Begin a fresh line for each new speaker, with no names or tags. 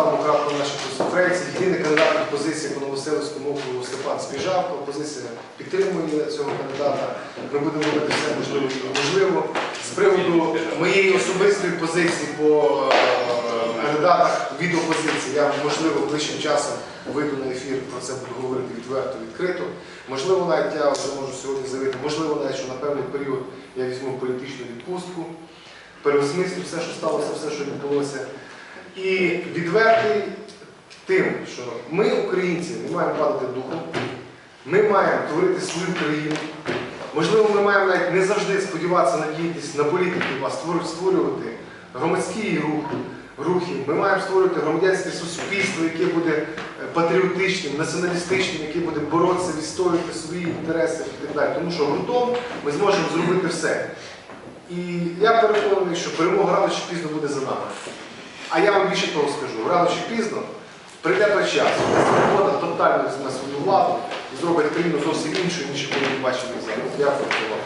ставимо крапку на нашій консультації. Єдиний кандидат від позиції по Новоселицькому округу Степан Спіжавко. Опозиція підтримує цього кандидата. Ми будемо робити все можливе і неможливо. З приводу моєї особистої позиції по е, кандидатах від опозиції, я можливо ближчим часом вийду на ефір, про це буду говорити відверто, відкрито. Можливо, навіть я вже можу сьогодні заявити, можливо, навіть що на певний період я візьму політичну відпустку, переосмислю все, що сталося, все, що відбулося. І відвертий тим, що ми, українці, не маємо падати духом, ми маємо творити свою країну. Можливо, ми маємо навіть не завжди сподіватися, надіятися на політиків, а створювати, створювати громадський рух, рухи. Ми маємо створювати громадянське суспільство, яке буде е, патріотичним, націоналістичним, яке буде боротися, відстоювати свої інтереси і так далі. Тому що гуртом ми зможемо зробити все. І я переконаний, що перемога рано чи пізно буде за. А я вам більше того скажу, рано чи пізно прийде той час, коли свобода тотально візьме свою владу і зробить країну зовсім іншою, ніж ми бачимо зараз. Дякую увагу.